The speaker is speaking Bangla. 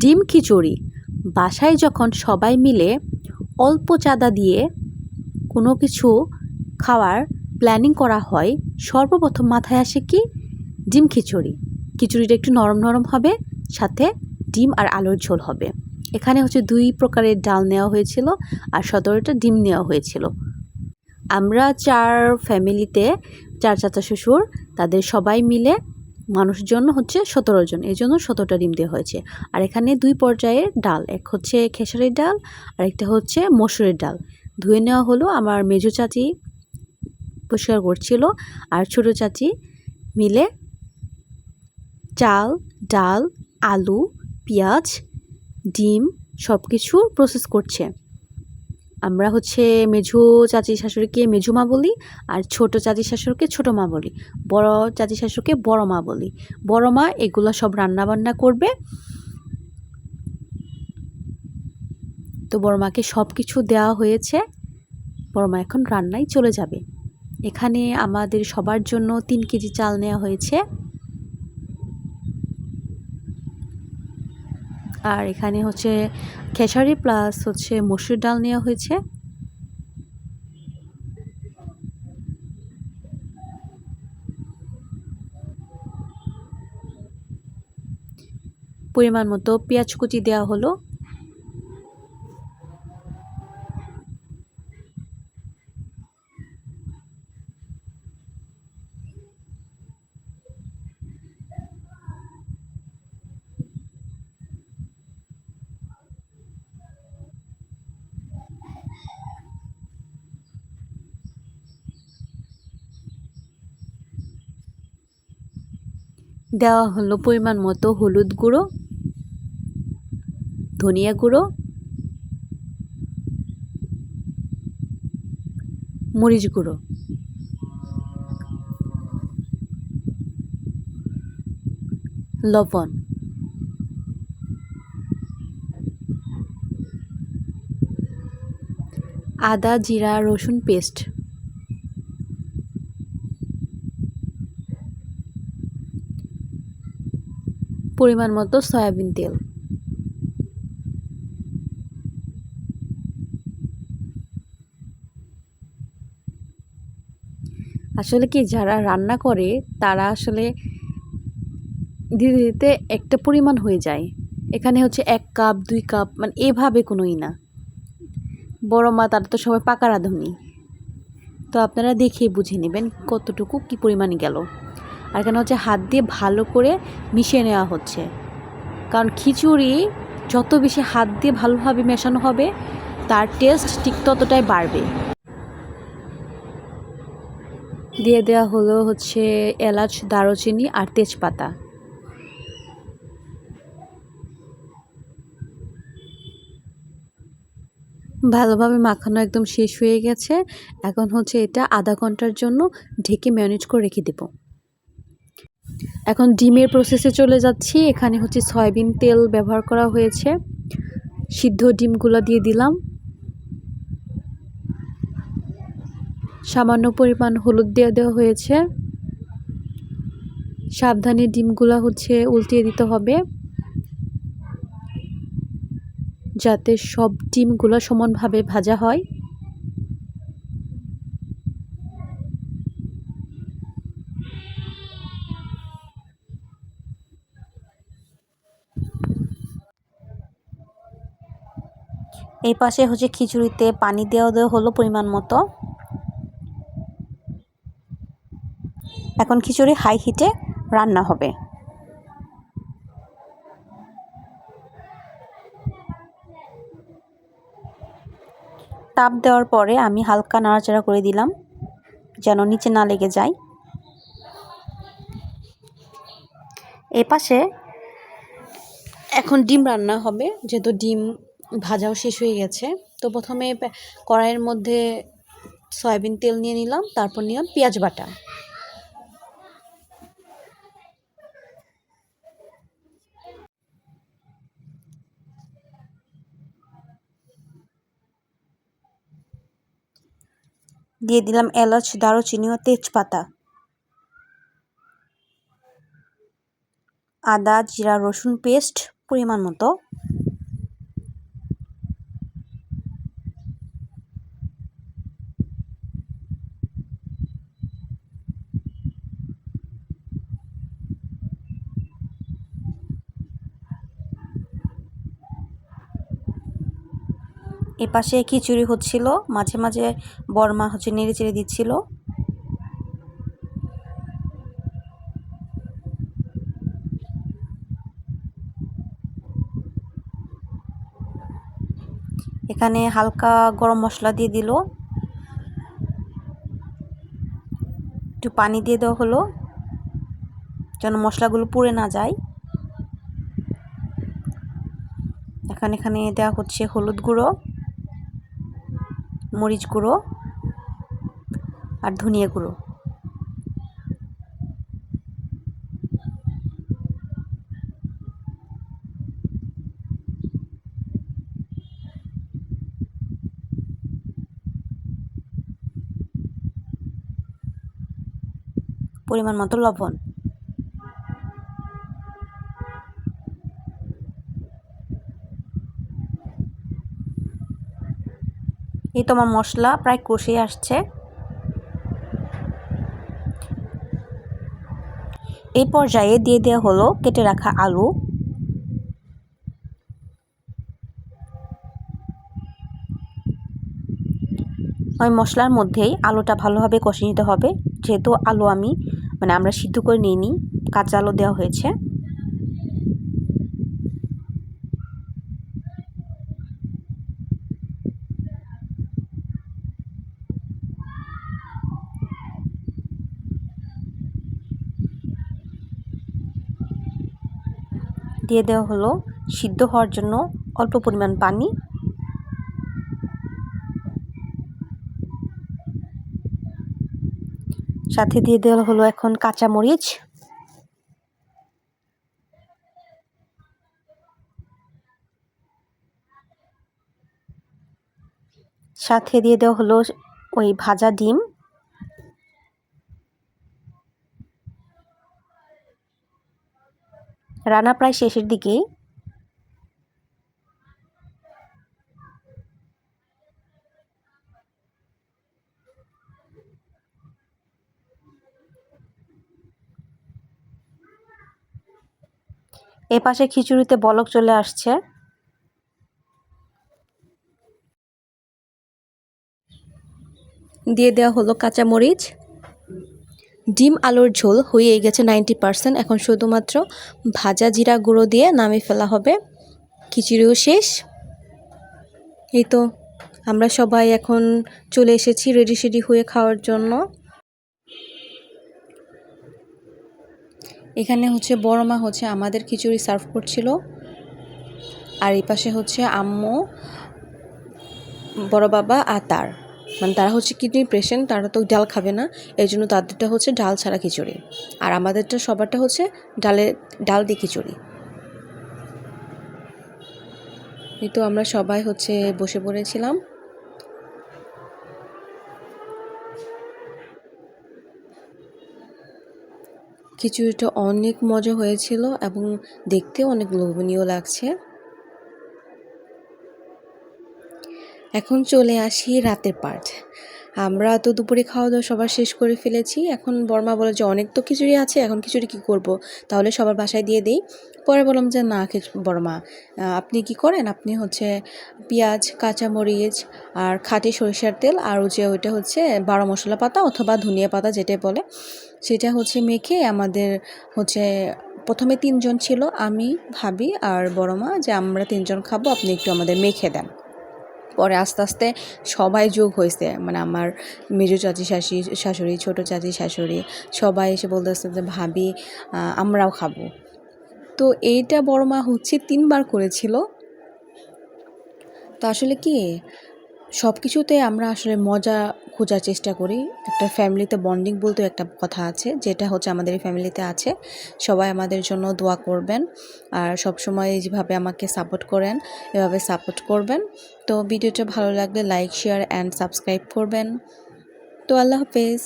ডিম খিচুড়ি। বাসায় যখন সবাই মিলে অল্প চাঁদা দিয়ে কোনো কিছু খাওয়ার প্ল্যানিং করা হয়, সর্বপ্রথম মাথায় আসে কি? ডিম খিচুড়ি। খিচুড়িটা একটু নরম নরম হবে, সাথে ডিম আর আলুর ঝোল হবে। এখানে হচ্ছে দুই প্রকারের ডাল নেওয়া হয়েছিল আর সতেরোটা ডিম নেওয়া হয়েছিল। আমরা চার ফ্যামিলিতে চার চাচা শ্বশুর, তাদের সবাই মিলে মানুষজন হচ্ছে সতেরো জন, এই জন্য সতেরোটা ডিম দেওয়া হয়েছে। আর এখানে দুই পর্যায়ের ডাল, এক হচ্ছে খেসারির ডাল, আর একটা হচ্ছে মসুরের ডাল। ধুয়ে নেওয়া হলো, আমার মেজো চাচি পরিষ্কার করছিল, আর ছোটো চাচি মিলে চাল, ডাল, আলু, পেঁয়াজ, ডিম সব কিছু প্রসেস করছে। আমরা হচ্ছে মেঝো চাচি শাশুড়িকে মেঝো মা বলি আর ছোট চাচি শাশুড়িকে ছোট মা বলি। বড় চাচি শাশুড়িকে বড় মা বলি। বড় মা এগুলো সব রান্না বান্না করবে। তো বড় মাকে সব কিছু দেওয়া হয়েছে। বড় মা এখন রান্নায় চলে যাবে। এখানে আমাদের সবার জন্য তিন কেজি চাল নেওয়া হয়েছে। আর এখানে হচ্ছে খেসারি প্লাস হচ্ছে মসুর ডাল নেওয়া হয়েছে। পরিমাণ মতো পেঁয়াজ কুচি দেওয়া হলো। দেওয়া হলো পরিমাণ মতো হলুদ গুঁড়ো, ধনিয়া গুঁড়ো, মরিচ গুঁড়ো। লবণ। আদা, জিরা, রসুন পেস্ট। পরিমাণ মতো সয়াবিন তেল। আসলে কি, যারা রান্না করে, তারা আসলে ধীরে ধীরে একটা পরিমাণ হয়ে যায়। এখানে হচ্ছে এক কাপ, দুই কাপ মানে এভাবে কোনোই না। বড় মা, তারা তো সবাই পাকা রাঁধুনি। তো আপনারা দেখে বুঝে নেবেন কতটুকু কি পরিমাণে গেল। আর এখানে হচ্ছে হাত দিয়ে ভালো করে মিশিয়ে নেওয়া হচ্ছে। কারণ খিচুড়ি যত বেশি হাত দিয়ে ভালোভাবে মেশানো হবে, তার টেস্ট ঠিক ততটাই বাড়বে। দিয়ে দেওয়া হলো হচ্ছে এলাচ, দারুচিনি আর তেজপাতা। ভালোভাবে মাখানো একদম শেষ হয়ে গেছে। এখন হচ্ছে এটা আধা ঘণ্টার জন্য ঢেকে ম্যানেজ করে রেখে দেবো। এখন ডিমের প্রসেসে চলে যাচ্ছি। এখানে হচ্ছে সয়াবিন তেল ব্যবহার করা হয়েছে। সিদ্ধ ডিমগুলো দিয়ে দিলাম। সামান্য পরিমাণ হলুদ দিয়ে দেওয়া হয়েছে। সাবধানে ডিমগুলো হচ্ছে উল্টিয়ে দিতে হবে। যাতে সব ডিমগুলো সমানভাবে ভাজা হয়। এই পাশে হচ্ছে খিচুড়িতে পানি দেওয়া দেওয়া হলো পরিমাণ মতো। এখন খিচুড়ি হাই হিটে রান্না হবে। তাপ দেওয়ার পরে আমি হালকা নাড়াচাড়া করে দিলাম, যেন নিচে না লেগে যায়। এ পাশে এখন ডিম রান্না হবে, যেহেতু ডিম ভাজাও শেষ হয়ে গেছে। তো প্রথমে কড়াইয়ের মধ্যে সয়াবিন তেল নিয়ে নিলাম, তারপর নিলাম পেঁয়াজ বাটা। দিয়ে দিলাম এলাচ, দারুচিনি ও তেজপাতা। আদা, জিরা, রসুন পেস্ট পরিমাণ মতো। এপাশে খিচুড়ি হচ্ছিল, মাঝে মাঝে বরমা হচ্ছে নেড়ে চেড়ে দিচ্ছিল। এখানে হালকা গরম মশলা দিয়ে দিল। একটু পানি দিয়ে দেওয়া হলো, যেন মশলাগুলো পুড়ে না যায়। এখানে এখানে দেওয়া হচ্ছে হলুদ গুঁড়ো। মরিচ গুঁড়ো আর ধনিয়া গুঁড়ো। পরিমাণ মতো লবণ। এই তোমার মশলা প্রায় কষে আসছে। এই পর্যায়ে দিয়ে দেওয়া হলো কেটে রাখা আলু। ওই মশলার মধ্যেই আলুটা ভালোভাবে কষে নিতে হবে। যেহেতু আলু আমি মানে আমরা সিদ্ধ করে নিইনি, কাঁচা আলু দেওয়া হয়েছে। দিয়ে দেওয়া হলো সিদ্ধ হওয়ার জন্য অল্প পরিমাণ পানি। সাথে দিয়ে দেওয়া হলো এখন কাঁচা মরিচ সাথে দিয়ে দেওয়া হলো ওই ভাজা ডিম। রান্না প্রায় শেষের দিকেই এ পাশে খিচুড়িতে বলক চলে আসছে। দিয়ে দেওয়া হলো কাঁচামরিচ। ডিম আলুর ঝোল হয়ে গেছে নাইনটি পারসেন্ট। এখন শুধুমাত্র ভাজা জিরা গুঁড়ো দিয়ে নামিয়ে ফেলা হবে। খিচুড়িও শেষ। এই তো, আমরা সবাই এখন চলে এসেছি রেডি সেডি হয়ে খাওয়ার জন্য। এখানে হচ্ছে বড় মা হচ্ছে আমাদের খিচুড়ি সার্ভ করছিল। আর এই পাশে হচ্ছে আম্মু, বড় বাবা আর তার। মানে তারা হচ্ছে কিডনি পেশেন্ট, তারা তো ডাল খাবে না। এই জন্য তাদেরটা হচ্ছে ডাল ছাড়া খিচুড়ি। আর আমাদেরটা সবারটা হচ্ছে ডালে ডাল দিয়ে খিচুড়ি। এই তো আমরা সবাই হচ্ছে বসে পড়েছিলাম। খিচুড়িটা অনেক মজা হয়েছিল এবং দেখতেও অনেক লোভনীয় লাগছে। এখন চলে আসি রাতের পার্ট আমরা তো দুপুরে খাওয়া দাওয়া সবার শেষ করে ফেলেছি। এখন বর্মা বলে যে, অনেক তো খিচুড়ি আছে, এখন খিচুড়ি কী করব? তাহলে সবার বাসায় দিয়ে দিই। পরে বললাম যে, না বর্মা আপনি কি করেন? আপনি হচ্ছে পেঁয়াজ, কাঁচামরিচ আর খাঁটি সরিষার তেল আর যে ওইটা হচ্ছে বারো মশলা পাতা অথবা ধনিয়া পাতা যেটা বলে, সেটা হচ্ছে মেখে আমাদের হচ্ছে প্রথমে তিনজন ছিল, আমি, ভাবি আর বড় মা যে, আমরা তিনজন খাব, আপনি একটু আমাদের মেখে দেন। পরে আস্তে আস্তে সবাই যোগ হয়েছে মানে আমার মেজো চাচি শাশি, শাশুড়ি, ছোটো চাচি শাশুড়ি সবাই এসে বলতেছে যে, ভাবি আমরাও খাব। তো এইটা বড় মা হচ্ছে তিনবার করেছিল। তো আসলে কি? সব কিছুতে আমরা আসলে মজা খোঁজার চেষ্টা করি। একটা ফ্যামিলিতে বন্ডিং বলতে একটা কথা আছে, যেটা হচ্ছে আমাদের ফ্যামিলিতে আছে। সবাই আমাদের জন্য দোয়া করবেন আর সব সময় যেভাবে আমাকে সাপোর্ট করেন, এভাবে সাপোর্ট করবেন। তো ভিডিওটা ভালো লাগলে লাইক, শেয়ার অ্যান্ড সাবস্ক্রাইব করবেন। তো আল্লাহ হাফেজ।